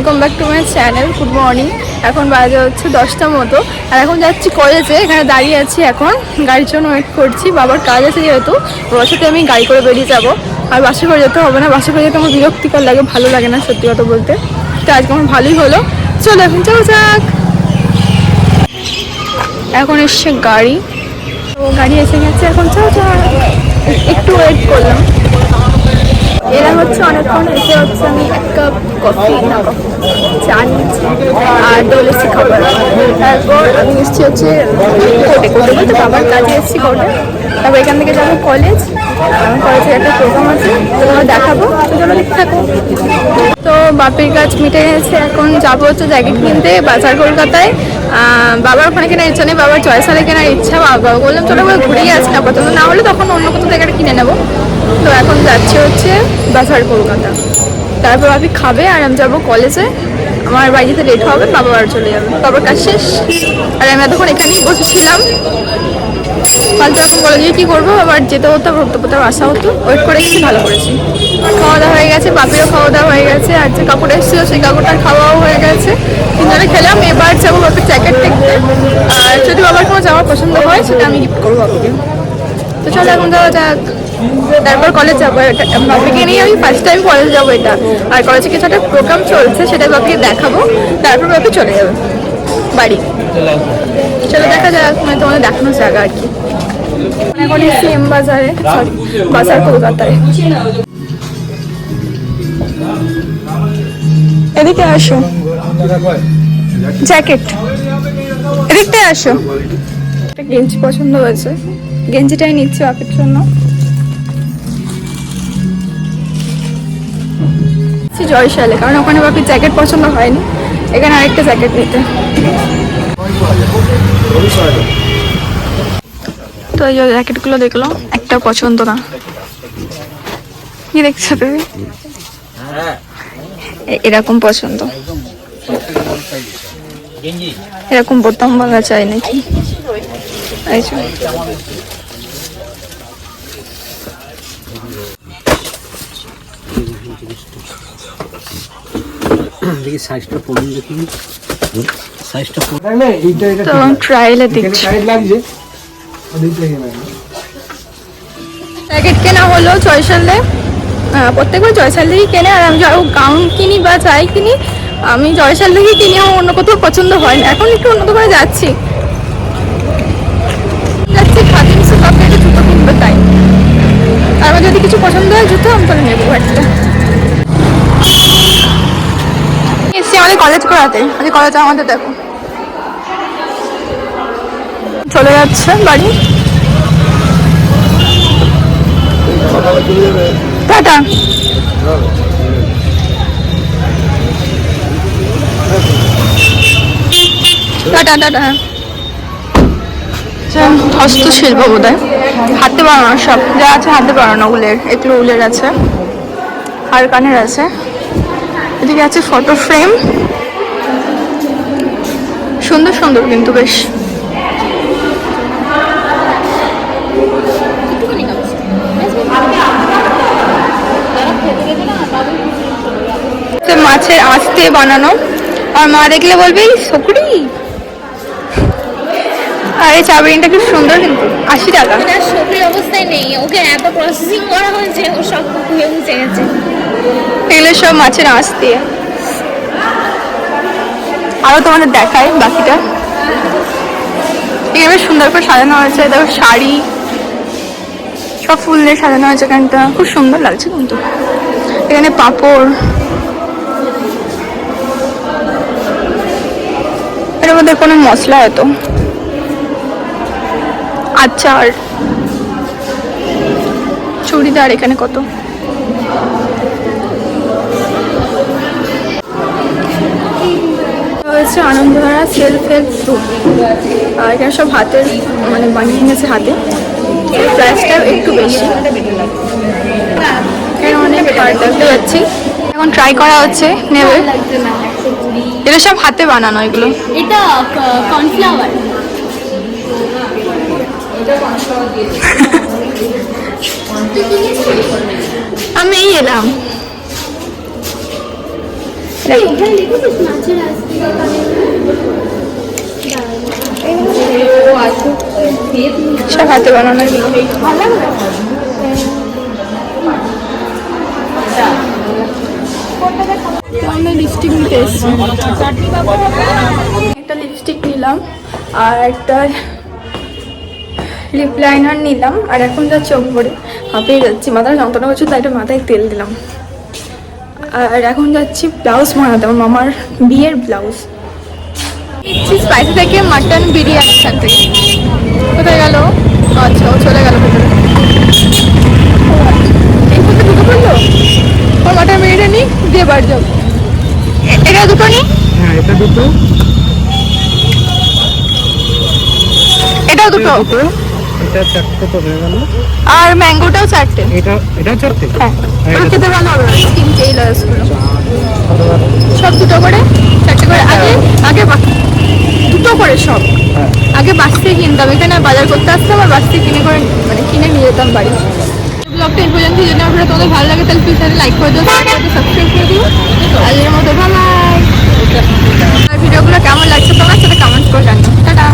Welcome back to my channel good morning এখন বাজে হচ্ছে দশটা মতো। আর এখন যাচ্ছি কলেজে এখানে দাঁড়িয়ে আছি এখন। গাড়ির জন্য ওয়েট করছি। বাবার কাজ আছে যেহেতু। ওর সাথে আমি গাড়ি করে বেরিয়ে যাব। আর বাসে করে যেতে হবে না। বাসে করে যেতে আমার বিরক্তিকর লাগে, ভালো লাগে না সত্যি কথা বলতে। তো আজকে আমার ভালোই হলো। চলো এখন, চলো যাক। এখন এসছে গাড়ি। তো গাড়ি এসে গেছে। এখন চলো যাক। একটু ওয়েট করলাম। এরা হচ্ছে অনেকক্ষণ এসে হচ্ছে আমি এক কাপ কফি, না চা নিয়েছি আর দোল খাবার। তারপর আমি এসেছি হচ্ছে কোর্টে। কোর্টে বলতে বাবার কাজে এসেছি কোর্টে। তারপর এখান থেকে যাব কলেজ। আমার কলেজে একটা প্রোগ্রাম আছে তোমার দেখাবো। তো দেখতে থাকো। বাপির কাজ মিটে গেছে, এখন যাব হচ্ছে জ্যাকেট কিনতে বাজার কলকাতায়। বাবার ওখানে কেনার ইচ্ছা নেই, বাবার জয়সালে কেনার ইচ্ছা, বাবা বললাম, চলো আমরা ঘুরেই আসি না না হলে তখন অন্য কোথাও একটা কিনে নেব। তো এখন যাচ্ছি হচ্ছে বাজার কলকাতা। তারপর আমি খাবে আর আমি যাব কলেজে আমার বাড়িতে লেট হবে, বাবা আর চলে যাবে। বাবার কাজ শেষ। আর আমি এতক্ষণ এখানেই বসেছিলাম। ফালতু এখন কলেজে কী করব? আবার যেতে হতো হতে হতে আসা হতো। ওয়েট করে গেছি ভালো করেছি। খাওয়া দাওয়া হয়ে গেছে, বাপিরও খাওয়া দাওয়া হয়ে গেছে, আর যে কাপড় এসেছিল, সেই কাপড়টার খাওয়াও হয়ে গেছে। তিনজনে খেলাম, এবার যাব বাপির জ্যাকেট দেখতে। আর যদি বাবার কোনো জামা পছন্দ হয়, সেটা আমি গিফট করব বাপিকে। তো চলো, এখন যাওয়া যাক। তারপর কলেজ যাব। বাপিকে নিয়ে আমি ফার্স্ট টাইম কলেজ যাব এটা। আর কলেজে কিছু একটা প্রোগ্রাম চলছে, সেটা বাপিকে দেখাবো। তারপর বাপি চলে যাবে। বাড়ি। চলো দেখা যাক মানে তোমাদের দেখানোর জায়গা আর কি। এখন এসছি এম বাজারে সরি বাজার কলকাতায়। এদিকে আসো। জ্যাকেট। এদিকটায় আসো। একটা গেঞ্জি পছন্দ হয়েছে। গেঞ্জিটাই নিচ্ছে বাপের জন্য। জয়শালে কারণ ওখানে বাপির জ্যাকেট পছন্দ হয়নি। এখানে আরেকটা জ্যাকেট নিতে। তো এই জ্যাকেটগুলো দেখল একটা পছন্দ না। কি দেখছ তুমি? এরকম পছন্দ। এরকম বোতাম বাঁধা চাই নাকি? দেখি সাইজটা দেখি। সাইজটা তো ট্রায়ালে দেখছি। প্যাকেট কেনা হলো জয়সালে প্রত্যেকবার জয়সাল থেকেই কেনে আর আমি যাও গাউন কিনি বা যাই কিনি আমি জয়সাল থেকেই কিনি আমার অন্য কোথাও পছন্দ হয় না। এখন একটু অন্য দোকানে যাচ্ছি। যাচ্ছি খাদিম সুপাপে জুতো কিনবো তাই। আর আমার যদি কিছু পছন্দ হয় জুতো আমি তাহলে নেব একটা এসছি আমাদের কলেজ করাতে আমাদের কলেজ আমাদের দেখো। চলে যাচ্ছে বাড়ি। টাটা। Tata tata. হস্তশিল্প বোধ হয় হাতে বানানো সব। যা আছে হাতে বানানো, উলের। এগুলো উলের আছে। আর কানের আছে। এদিকে আছে ফটো ফ্রেম সুন্দর সুন্দর কিন্তু বেশ। মাছের দিয়ে বানানো। আর মা দেখলে বলবে, "এই সকুরি আর এই চাবিটা খুব সুন্দর কিন্তু, আশি টাকা। সবরি অবস্থায় নেই, ওকে এত প্রসেসিং করা হয়েছে, ও সব মুছে গেছে। এগুলো সব মাছের আঁশ দিয়ে। আরও তোমাদের দেখায় বাকিটা। এখানে সুন্দর করে সাজানো হয়েছে। দেখো শাড়ি, সব ফুল দিয়ে সাজানো হয়েছে এখানটা। খুব সুন্দর লাগছে কিন্তু। এখানে পাঁপড়। এর মধ্যে কোনো মশলা হয়তো। আচার। চুড়িদার এখানে কত। হয়েছে আনন্দধারা সেলফ হেল্প গ্রুপ আর এখানে সব হাতের মানে বানিয়ে নিয়েছে হাতে। প্রাইসটা একটু বেশি। এখানে অনেক পার্ট দেখতে পাচ্ছি। এখন ট্রাই করা হচ্ছে নেবে। এটা সব হাতে বানানো এগুলো। এটা কর্নফ্লাওয়ার আমি এই এলাম। সব হাতে বানানো। আমরা লিপস্টিক নিতে এসেছি। একটা লিপস্টিক নিলাম আর একটা লিপ লাইনার নিলাম আর এখন যা চোখ ভরে হাঁপিয়ে যাচ্ছি মাথায় যন্ত্রণা করছে তাই একটা মাথায় তেল দিলাম। আর এখন যাচ্ছি ব্লাউজ বানাতে আমার মামার বিয়ের ব্লাউজ। স্পাইসি থেকে মাটন বিরিয়ানি থেকে কোথায় গেল? আচ্ছা ও চলে গেল ভেতরে। এই মধ্যে দুটো করল ওর মাটন বিরিয়ানি দিয়ে বার যাও এটা দুটো নি? হ্যাঁ এটা দুটো। এটাও দুটো। এটা চারটে তো হয়ে গেল। আর ম্যাঙ্গোটাও চারটে। এটা এটা চারটে? হ্যাঁ।, হ্যাঁ এটা খেতে ভালো হবে। স্টিম চেই লয়াসগুলো আচ্ছা, সব দুটো করে? চারটে করে? হ্যাঁ। আগে আগে দুটো করে সব? হ্যাঁ। আগে বাস থেকে কিনতাম। এখানে বাজার করতে আসতাম আর বাস থেকে কিনে করে মানে কিনে নিয়ে যেতাম বাড়ি। ব্লগটা এই পর্যন্ত যদি আপনারা তোমাদের ভালো লাগে তাহলে প্লিজ লাইক করে দিও সাবস্ক্রাইব করে দিও আজকের মতো ভালো ভিডিওগুলো কেমন লাগছে তোমার সাথে কমেন্ট করে জানিও। টাটা।